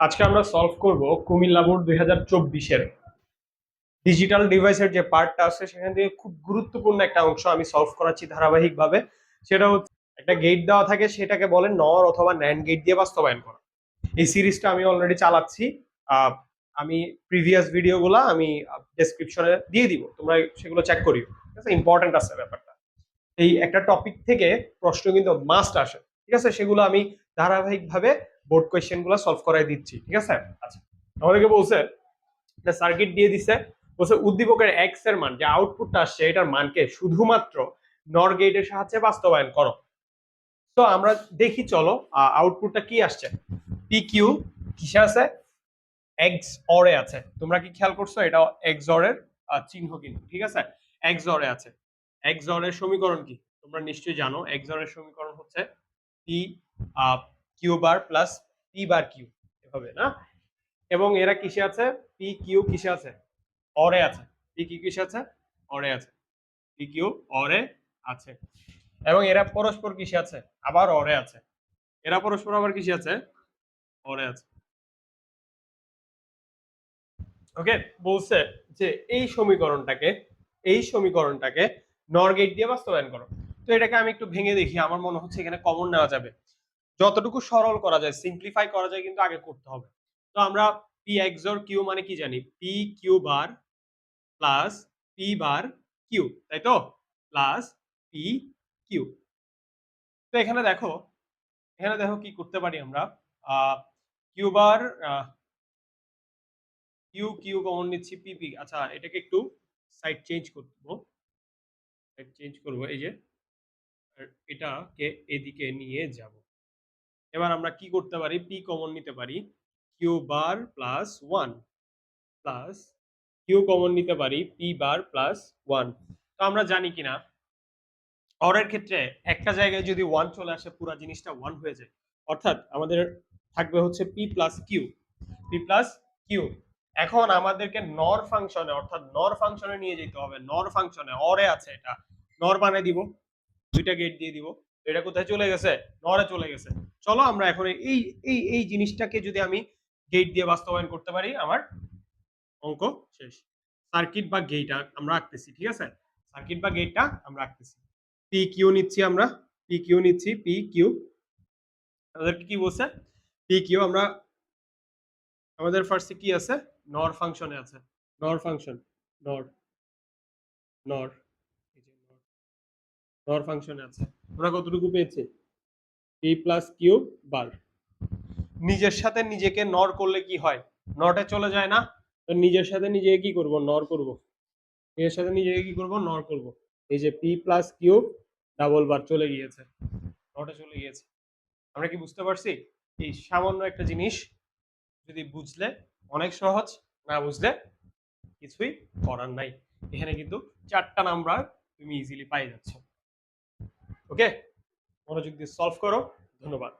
আজকে আমরা সলভ করব কুমিল্লা বোর্ড দুই হাজার চব্বিশের ডিজিটাল ডিভাইসের যে পার্টটা আছে, সেখান থেকে খুব গুরুত্বপূর্ণ একটা অংশ আমি সলভ করাচ্ছি ধারাবাহিকভাবে। সেটা হচ্ছে একটা গেট দেওয়া থাকে, সেটাকে বলে নর অথবা ন্যান্ড গেট দিয়ে বাস্তবায়ন করা। এই সিরিজটা আমি অলরেডি চালাচ্ছি। আমি প্রিভিয়াস ভিডিওগুলো আমি ডেসক্রিপশনে দিয়ে দিব, তোমরা সেগুলো চেক করিও। ঠিক আছে ইম্পর্টেন্ট আছে ব্যাপারটা। এই একটা টপিক থেকে প্রশ্ন কিন্তু মাস্ট আসে। ঠিক আছে? সেগুলো আমি ধারাবাহিকভাবে বোর্ড কোয়েশ্চেনগুলো সলভ করাই দিচ্ছি, ঠিক আছে? আচ্ছা আমাদেরকে বলছে সার্কিট দিয়ে দিছে, বলছে উদ্দীপকের এক্সের মান, যে আউটপুটটা আসছে, এটার মানকে শুধুমাত্র নর গেটের সাহায্যে বাস্তবায়ন করো। তো আমরা দেখি, চলো আউটপুটটা কি আসছে? পি কিউ কিসে আছে? এক্স অরে আছে। তোমরা কি খেয়াল করছ? এটা এক্স অরের চিহ্ন কিন্তু, ঠিক আছে? এক্স অরে আছে। এক্স অরের সমীকরণ কি? তোমরা নিশ্চয়ই জানো এক্স অরের সমীকরণ হচ্ছে P Q bar plus P bar Q এভাবে না? এবং এরা কিসে আছে? পি কিউ কিসে আছে? অরে আছে। পি কিউ কিসে আছে? অরে আছে। পি কিউ অরে আছে। এবং এরা পরস্পর কিসে আছে? আবার অরে আছে। এরা পরস্পর আবার কিসে আছে? অরে আছে। ওকে বলছে যে এই সমীকরণটাকে এই সমীকরণটাকে নর গেট দিয়ে বাস্তবায়ন করো। তো এটাকে আমি একটু ভেঙে দেখি, আমার মনে হচ্ছে এখানে কমন নেওয়া যাবে। যতটুকু সরল করা যায় সিম্পলিফাই করা যায় কিন্তু আগে করতে হবে। তো আমরা পি এক্সর কিউ মানে কি জানি? P Q bar plus P bar Q তাই তো? প্লাস পি কিউ তো এখানে দেখো এখানে দেখো কি করতে পারি আমরা? Q bar Q Q common নিচ্ছি পি পি আচ্ছা এটাকে একটু সাইড চেঞ্জ করব সাইড চেঞ্জ করব, এই যে এটাকে এদিকে নিয়ে যাব। এবার আমরা কি করতে পারি? পি কমন নিতে পারি। Q bar plus one plus Q common নিতে পারি। পি বার প্লাস ওয়ান তো আমরা জানি কিনা, অরের ক্ষেত্রে একটা জায়গায় যদি ওয়ান চলে আসে, পুরো জিনিসটা ওয়ান হয়ে যায়। অর্থাৎ আমাদের থাকবে হচ্ছে P plus Q P plus Q এখন আমাদেরকে নর ফাংশনে অর্থাৎ নর ফাংশনে নিয়ে যেতে হবে। নর ফাংশনে অরে আছে এটা। নর বানিয়ে দিব। দুইটা গেট দিয়ে দিব। এটা কোথায় চলে গেছে? নরে চলে গেছে। চলো আমরা এখন এই এই এই জিনিসটাকে যদি আমি গেট দিয়ে বাস্তবায়ন করতে পারি, আমার অঙ্ক শেষ। সার্কিট বা গেট আমরা আঁকতেছি, ঠিক আছে? সার্কিট বা গেটটা আমরা আঁকতেছি। পি কিউ নিচ্ছি আমরা। পি কিউ নিচ্ছি পি কিউ আমাদেরকে কি বলছে? পি কিউ আমরা, আমাদের ফার্স্টে কি আছে? নর ফাংশনে আছে। নর ফাংশন নর। নর। নর। ফাংশনে আছে। আমরা কতটুকু পেয়েছি? পি প্লাস কিউ বার নিজের সাথে নিজেকে নর করলে কি হয়? নটে চলে যায় না? তো নিজের সাথে নিজেকে কি করব? নর করব। নিজের সাথে নিজেকে কি করব? নর করব। এই যে P plus Q double bar চলে গিয়েছে। নটে চলে গিয়েছে। আমরা কি বুঝতে পারছি? এই সামান্য একটা জিনিস যদি বুঝলে অনেক সহজ, না বুঝলে কিছুই করার নাই। এখানে কিন্তু চারটা নাম্বার তুমি ইজিলি পাই যাচ্ছ। ওকে মনোযোগ দিয়ে সলভ করো। ধন্যবাদ।